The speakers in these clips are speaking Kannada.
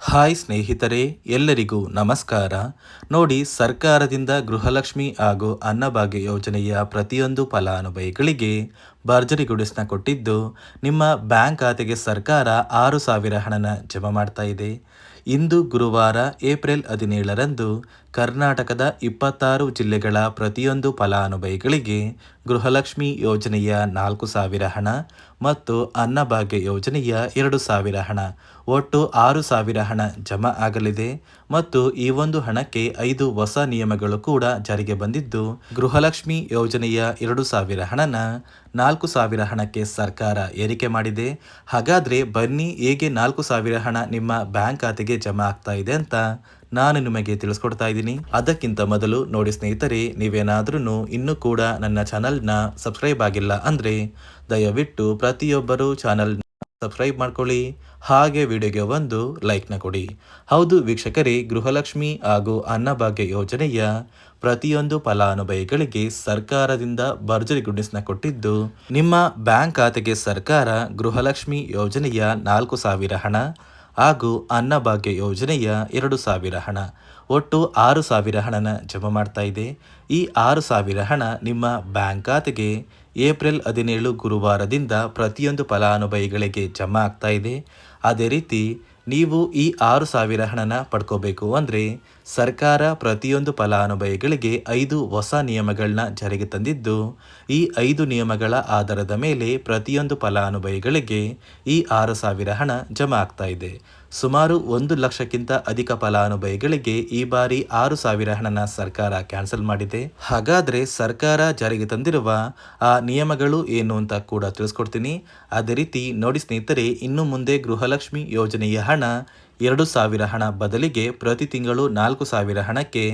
ಹಾಯ್ ಸ್ನೇಹಿತರೆ, ಎಲ್ಲರಿಗೂ ನಮಸ್ಕಾರ. ನೋಡಿ, ಸರ್ಕಾರದಿಂದ ಗೃಹಲಕ್ಷ್ಮಿ ಹಾಗೂ ಅನ್ನಭಾಗ್ಯ ಯೋಜನೆಯ ಪ್ರತಿಯೊಂದು ಫಲಾನುಭವಿಗಳಿಗೆ ಭರ್ಜರಿ ಗುಡಿಸ್ನ ಕೊಟ್ಟಿದ್ದು, ನಿಮ್ಮ ಬ್ಯಾಂಕ್ ಖಾತೆಗೆ ಸರ್ಕಾರ ಆರು ಸಾವಿರ ಹಣನ ಜಮಾ ಮಾಡ್ತಾ ಇದೆ. ಇಂದು ಗುರುವಾರ ಏಪ್ರಿಲ್ ಹದಿನೇಳರಂದು ಕರ್ನಾಟಕದ ಇಪ್ಪತ್ತಾರು ಜಿಲ್ಲೆಗಳ ಪ್ರತಿಯೊಂದು ಫಲಾನುಭವಿಗಳಿಗೆ ಗೃಹಲಕ್ಷ್ಮಿ ಯೋಜನೆಯ ನಾಲ್ಕು ಸಾವಿರ ಹಣ ಮತ್ತು ಅನ್ನಭಾಗ್ಯ ಯೋಜನೆಯ ಎರಡು ಸಾವಿರ ಹಣ. ಒಟ್ಟು ಆರು ಸಾವಿರ ಹಣ ಜಮಾ ಆಗಲಿದೆ ಮತ್ತು ಈ ಒಂದು ಹಣಕ್ಕೆ ಐದು ಹೊಸ ನಿಯಮಗಳು ಕೂಡ ಜಾರಿಗೆ ಬಂದಿದ್ದು, ಗೃಹಲಕ್ಷ್ಮಿ ಯೋಜನೆಯ ಎರಡು ಸಾವಿರ ಹಣನ ನಾಲ್ಕು ಸಾವಿರ ಹಣಕ್ಕೆ ಸರ್ಕಾರ ಏರಿಕೆ ಮಾಡಿದೆ. ಹಾಗಾದ್ರೆ ಬನ್ನಿ ಹೇಗೆ ನಾಲ್ಕು ಸಾವಿರ ಹಣ ನಿಮ್ಮ ಬ್ಯಾಂಕ್ ಖಾತೆಗೆ ಜಮಾ ಆಗ್ತಾ ಇದೆ ಅಂತ ನಾನು ನಿಮಗೆ ತಿಳಿಸ್ಕೊಡ್ತಾ ಇದ್ದೀನಿ. ಅದಕ್ಕಿಂತ ಮೊದಲು ನೋಡಿ ಸ್ನೇಹಿತರೆ ನೀವೇನಾದ್ರೂ ಇನ್ನೂ ಕೂಡ ನನ್ನ ಚಾನಲ್ನ ಸಬ್ಸ್ಕ್ರೈಬ್ ಆಗಿಲ್ಲ ಅಂದರೆ ದಯವಿಟ್ಟು ಪ್ರತಿಯೊಬ್ಬರು ಚಾನಲ್ ಸಬ್ಸ್ಕ್ರೈಬ್ ಮಾಡ್ಕೊಳ್ಳಿ. ಹಾಗೆ ವಿಡಿಯೋಗೆ ಒಂದು ಲೈಕ್ನ ಕೊಡಿ. ಹೌದು ವೀಕ್ಷಕರೇ, ಗೃಹಲಕ್ಷ್ಮಿ ಹಾಗೂ ಅನ್ನಭಾಗ್ಯ ಯೋಜನೆಯ ಪ್ರತಿಯೊಂದು ಫಲಾನುಭವಿಗಳಿಗೆ ಸರ್ಕಾರದಿಂದ ಭರ್ಜರಿ ಗುಡ್ಡಿಸ್ನ ಕೊಟ್ಟಿದ್ದು, ನಿಮ್ಮ ಬ್ಯಾಂಕ್ ಖಾತೆಗೆ ಸರ್ಕಾರ ಗೃಹಲಕ್ಷ್ಮಿ ಯೋಜನೆಯ ನಾಲ್ಕು ಸಾವಿರ ಹಣ ಹಾಗೂ ಅನ್ನಭಾಗ್ಯ ಯೋಜನೆಯ ಎರಡು ಸಾವಿರ ಹಣ. ಒಟ್ಟು ಆರು ಸಾವಿರ ಹಣನ ಜಮಾ ಮಾಡ್ತಾ ಇದೆ. ಈ ಆರು ಸಾವಿರ ಹಣ ನಿಮ್ಮ ಬ್ಯಾಂಕ್ ಖಾತೆಗೆ ಏಪ್ರಿಲ್ ಹದಿನೇಳು ಗುರುವಾರದಿಂದ ಪ್ರತಿಯೊಂದು ಫಲಾನುಭವಿಗಳಿಗೆ ಜಮಾ ಆಗ್ತಾ ಇದೆ. ಅದೇ ರೀತಿ, ನೀವು ಈ ಆರು ಸಾವಿರ ಹಣನ ಪಡ್ಕೋಬೇಕು ಅಂದರೆ ಸರ್ಕಾರ ಪ್ರತಿಯೊಂದು ಫಲಾನುಭವಿಗಳಿಗೆ ಐದು ಹೊಸ ನಿಯಮಗಳನ್ನ ಜಾರಿಗೆ ತಂದಿದ್ದು, ಈ ಐದು ನಿಯಮಗಳ ಆಧಾರದ ಮೇಲೆ ಪ್ರತಿಯೊಂದು ಫಲಾನುಭವಿಗಳಿಗೆ ಈ ಆರು ಸಾವಿರ ಹಣ ಜಮಾ ಆಗ್ತಾ ಇದೆ. ಸುಮಾರು ಒಂದು ಲಕ್ಷಕ್ಕಿಂತ ಅಧಿಕ ಫಲಾನುಭವಿಗಳಿಗೆ ಈ ಬಾರಿ ಆರು ಸಾವಿರ ಹಣನ ಸರ್ಕಾರ ಕ್ಯಾನ್ಸಲ್ ಮಾಡಿದೆ. ಹಾಗಾದರೆ ಸರ್ಕಾರ ಜಾರಿಗೆ ತಂದಿರುವ ಆ ನಿಯಮಗಳು ಏನು ಅಂತ ಕೂಡ ತಿಳಿಸ್ಕೊಡ್ತೀನಿ. ಅದೇ ರೀತಿ ನೋಡಿ ಸ್ನೇಹಿತರೆ, ಇನ್ನು ಮುಂದೆ ಗೃಹಲಕ್ಷ್ಮಿ ಯೋಜನೆಯ ಹಣ ಎರಡು ಸಾವಿರ ಹಣ ಬದಲಿಗೆ ಪ್ರತಿ ತಿಂಗಳು ನಾಲ್ಕು ಸಾವಿರ ಹಣಕ್ಕೆ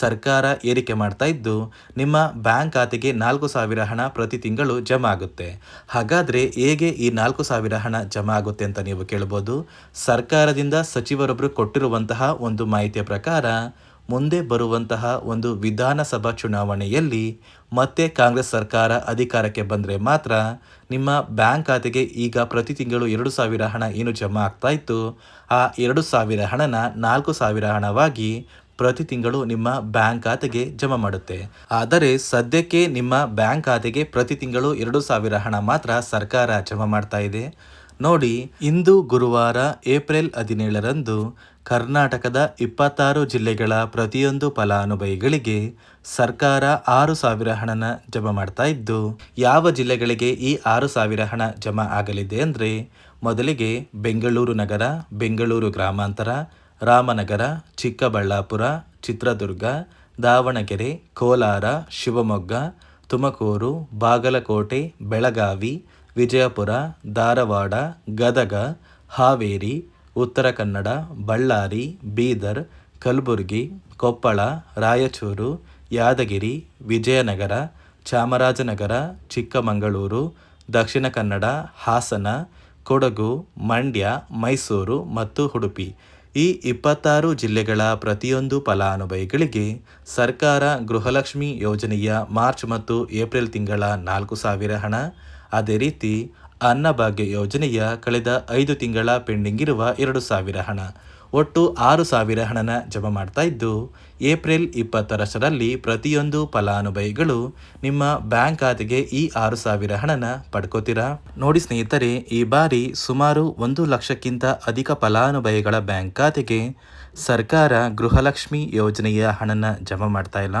ಸರ್ಕಾರ ಏರಿಕೆ ಮಾಡ್ತಾ ಇದ್ದು, ನಿಮ್ಮ ಬ್ಯಾಂಕ್ ಖಾತೆಗೆ ನಾಲ್ಕು ಸಾವಿರ ಹಣ ಪ್ರತಿ ತಿಂಗಳು ಜಮಾ ಆಗುತ್ತೆ ಹಾಗಾದರೆ ಹೇಗೆ ಈ ನಾಲ್ಕು ಸಾವಿರ ಹಣ ಜಮಾ ಆಗುತ್ತೆ ಅಂತ ನೀವು ಕೇಳ್ಬೋದು? ಸರ್ಕಾರದಿಂದ ಸಚಿವರೊಬ್ಬರು ಕೊಟ್ಟಿರುವಂತಹ ಒಂದು ಮಾಹಿತಿಯ ಪ್ರಕಾರ ಮುಂದೆ ಬರುವಂತಹ ಒಂದು ವಿಧಾನಸಭಾ ಚುನಾವಣೆಯಲ್ಲಿ ಮತ್ತೆ ಕಾಂಗ್ರೆಸ್ ಸರ್ಕಾರ ಅಧಿಕಾರಕ್ಕೆ ಬಂದರೆ ಮಾತ್ರ ನಿಮ್ಮ ಬ್ಯಾಂಕ್ ಖಾತೆಗೆ ಈಗ ಪ್ರತಿ ತಿಂಗಳು ಎರಡು ಸಾವಿರ ಹಣ ಏನು ಜಮಾ ಆಗ್ತಾ ಇತ್ತು, ಆ ಎರಡು ಸಾವಿರ ಹಣನ ನಾಲ್ಕು ಸಾವಿರ ಹಣವಾಗಿ ಪ್ರತಿ ತಿಂಗಳು ನಿಮ್ಮ ಬ್ಯಾಂಕ್ ಖಾತೆಗೆ ಜಮಾ ಮಾಡುತ್ತೆ. ಆದರೆ ಸದ್ಯಕ್ಕೆ ನಿಮ್ಮ ಬ್ಯಾಂಕ್ ಖಾತೆಗೆ ಪ್ರತಿ ತಿಂಗಳು ಎರಡು ಸಾವಿರ ಹಣ ಮಾತ್ರ ಸರ್ಕಾರ ಜಮಾ ಮಾಡ್ತಾ ಇದೆ. ನೋಡಿ, ಇಂದು ಗುರುವಾರ ಏಪ್ರಿಲ್ ಹದಿನೇಳರಂದು ಕರ್ನಾಟಕದ ಇಪ್ಪತ್ತಾರು ಜಿಲ್ಲೆಗಳ ಪ್ರತಿಯೊಂದು ಫಲಾನುಭವಿಗಳಿಗೆ ಸರ್ಕಾರ ಆರು ಸಾವಿರ ಹಣನ ಜಮಾ ಮಾಡ್ತಾ ಇದ್ದು, ಯಾವ ಜಿಲ್ಲೆಗಳಿಗೆ ಈ ಆರು ಸಾವಿರ ಹಣ ಜಮಾ ಆಗಲಿದೆ ಅಂದರೆ ಮೊದಲಿಗೆ ಬೆಂಗಳೂರು ನಗರ, ಬೆಂಗಳೂರು ಗ್ರಾಮಾಂತರ, ರಾಮನಗರ, ಚಿಕ್ಕಬಳ್ಳಾಪುರ, ಚಿತ್ರದುರ್ಗ, ದಾವಣಗೆರೆ, ಕೋಲಾರ, ಶಿವಮೊಗ್ಗ, ತುಮಕೂರು, ಬಾಗಲಕೋಟೆ, ಬೆಳಗಾವಿ, ವಿಜಯಪುರ, ಧಾರವಾಡ, ಗದಗ, ಹಾವೇರಿ ಉತ್ತರ ಕನ್ನಡ, ಬಳ್ಳಾರಿ, ಬೀದರ್, ಕಲಬುರಗಿ, ಕೊಪ್ಪಳ, ರಾಯಚೂರು, ಯಾದಗಿರಿ, ವಿಜಯನಗರ, ಚಾಮರಾಜನಗರ, ಚಿಕ್ಕಮಗಳೂರು, ದಕ್ಷಿಣ ಕನ್ನಡ, ಹಾಸನ, ಕೊಡಗು, ಮಂಡ್ಯ, ಮೈಸೂರು ಮತ್ತು ಉಡುಪಿ. ಈ ಇಪ್ಪತ್ತಾರು ಜಿಲ್ಲೆಗಳ ಪ್ರತಿಯೊಂದು ಫಲಾನುಭವಿಗಳಿಗೆ ಸರ್ಕಾರ ಗೃಹಲಕ್ಷ್ಮಿ ಯೋಜನೆಯ ಮಾರ್ಚ್ ಮತ್ತು ಏಪ್ರಿಲ್ ತಿಂಗಳ ನಾಲ್ಕು ಸಾವಿರ ಹಣ. ಅದೇ ರೀತಿ ಅನ್ನಭಾಗ್ಯ ಯೋಜನೆಯ ಕಳೆದ ಐದು ತಿಂಗಳ ಪೆಂಡಿಂಗ್ ಇರುವ ಎರಡು ಸಾವಿರ ಹಣ. ಒಟ್ಟು ಆರು ಸಾವಿರ ಹಣನ ಜಮಾ ಮಾಡ್ತಾ ಇದ್ದು, ಏಪ್ರಿಲ್ ಇಪ್ಪತ್ತರಷ್ಟರಲ್ಲಿ ಪ್ರತಿಯೊಂದು ಫಲಾನುಭವಿಗಳು ನಿಮ್ಮ ಬ್ಯಾಂಕ್ ಖಾತೆಗೆ ಈ ಆರು ಸಾವಿರ ಹಣನ ಪಡ್ಕೋತೀರಾ? ನೋಡಿ ಸ್ನೇಹಿತರೆ, ಈ ಬಾರಿ ಸುಮಾರು ಒಂದು ಲಕ್ಷಕ್ಕಿಂತ ಅಧಿಕ ಫಲಾನುಭವಿಗಳ ಬ್ಯಾಂಕ್ ಖಾತೆಗೆ ಸರ್ಕಾರ ಗೃಹಲಕ್ಷ್ಮಿ ಯೋಜನೆಯ ಹಣನ ಜಮಾ ಮಾಡ್ತಾ ಇಲ್ಲ.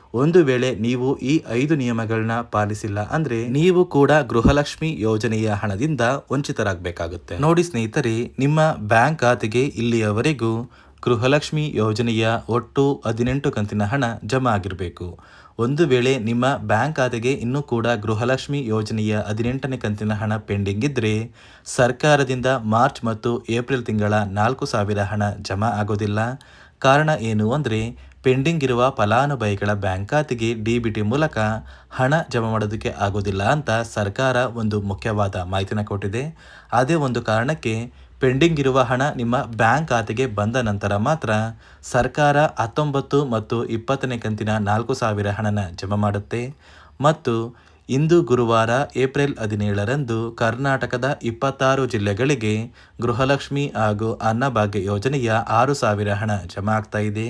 ಒಂದು ವೇಳೆ ನೀವು ಈ ಐದು ನಿಯಮಗಳನ್ನ ಪಾಲಿಸಿಲ್ಲ ಅಂದ್ರೆ ನೀವು ಕೂಡ ಗೃಹಲಕ್ಷ್ಮಿ ಯೋಜನೆಯ ಹಣದಿಂದ ವಂಚಿತರಾಗಬೇಕಾಗುತ್ತೆ. ನೋಡಿ ಸ್ನೇಹಿತರೆ, ನಿಮ್ಮ ಬ್ಯಾಂಕ್ ಖಾತೆಗೆ ಇಲ್ಲಿಯವರೆಗೂ ಗೃಹಲಕ್ಷ್ಮಿ ಯೋಜನೆಯ ಒಟ್ಟು ಹದಿನೆಂಟು ಕಂತಿನ ಹಣ ಜಮಾ ಆಗಿರಬೇಕು. ಒಂದು ವೇಳೆ ನಿಮ್ಮ ಬ್ಯಾಂಕ್ ಖಾತೆಗೆ ಇನ್ನೂ ಕೂಡ ಗೃಹಲಕ್ಷ್ಮಿ ಯೋಜನೆಯ ಹದಿನೆಂಟನೇ ಕಂತಿನ ಹಣ ಪೆಂಡಿಂಗ್ ಇದ್ದರೆ ಸರ್ಕಾರದಿಂದ ಮಾರ್ಚ್ ಮತ್ತು ಏಪ್ರಿಲ್ ತಿಂಗಳ ನಾಲ್ಕು ಸಾವಿರ ಹಣ ಜಮಾ ಆಗೋದಿಲ್ಲ. ಕಾರಣ ಏನು ಅಂದರೆ ಪೆಂಡಿಂಗ್ ಇರುವ ಫಲಾನುಭವಿಗಳ ಬ್ಯಾಂಕ್ ಖಾತೆಗೆ ಡಿ ಮೂಲಕ ಹಣ ಜಮಾ ಮಾಡೋದಕ್ಕೆ ಆಗೋದಿಲ್ಲ ಅಂತ ಸರ್ಕಾರ ಒಂದು ಮುಖ್ಯವಾದ ಮಾಹಿತಿನ ಕೊಟ್ಟಿದೆ. ಅದೇ ಒಂದು ಕಾರಣಕ್ಕೆ ಪೆಂಡಿಂಗ್ ಇರುವ ಹಣ ನಿಮ್ಮ ಬ್ಯಾಂಕ್ ಖಾತೆಗೆ ಬಂದ ನಂತರ ಮಾತ್ರ ಸರ್ಕಾರ ಹತ್ತೊಂಬತ್ತು ಮತ್ತು ಇಪ್ಪತ್ತನೇ ಕಂತಿನ ನಾಲ್ಕು ಸಾವಿರ ಹಣನ ಜಮಾ ಮಾಡುತ್ತೆ. ಮತ್ತು ಇಂದು ಗುರುವಾರ ಏಪ್ರಿಲ್ ಹದಿನೇಳರಂದು ಕರ್ನಾಟಕದ ಇಪ್ಪತ್ತಾರು ಜಿಲ್ಲೆಗಳಿಗೆ ಗೃಹಲಕ್ಷ್ಮಿ ಹಾಗೂ ಅನ್ನಭಾಗ್ಯ ಯೋಜನೆಯ ಆರು ಸಾವಿರ ಹಣ ಜಮಾ ಆಗ್ತಾ ಇದೆ.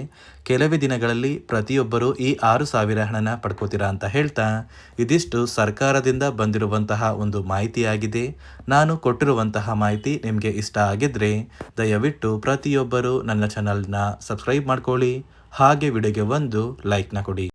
ಕೆಲವೇ ದಿನಗಳಲ್ಲಿ ಪ್ರತಿಯೊಬ್ಬರು ಈ ಆರು ಸಾವಿರ ಹಣನ ಪಡ್ಕೋತೀರಾ ಅಂತ ಹೇಳ್ತಾ ಇದಿಷ್ಟು ಸರ್ಕಾರದಿಂದ ಬಂದಿರುವಂತಹ ಒಂದು ಮಾಹಿತಿಯಾಗಿದೆ. ನಾನು ಕೊಟ್ಟಿರುವಂತಹ ಮಾಹಿತಿ ನಿಮಗೆ ಇಷ್ಟ ಆಗಿದ್ರೆ ದಯವಿಟ್ಟು ಪ್ರತಿಯೊಬ್ಬರು ನನ್ನ ಚಾನಲ್ನ ಸಬ್ಸ್ಕ್ರೈಬ್ ಮಾಡ್ಕೊಳ್ಳಿ. ಹಾಗೆ ವಿಡಿಯೋಗೆ ಒಂದು ಲೈಕ್ನ ಕೊಡಿ.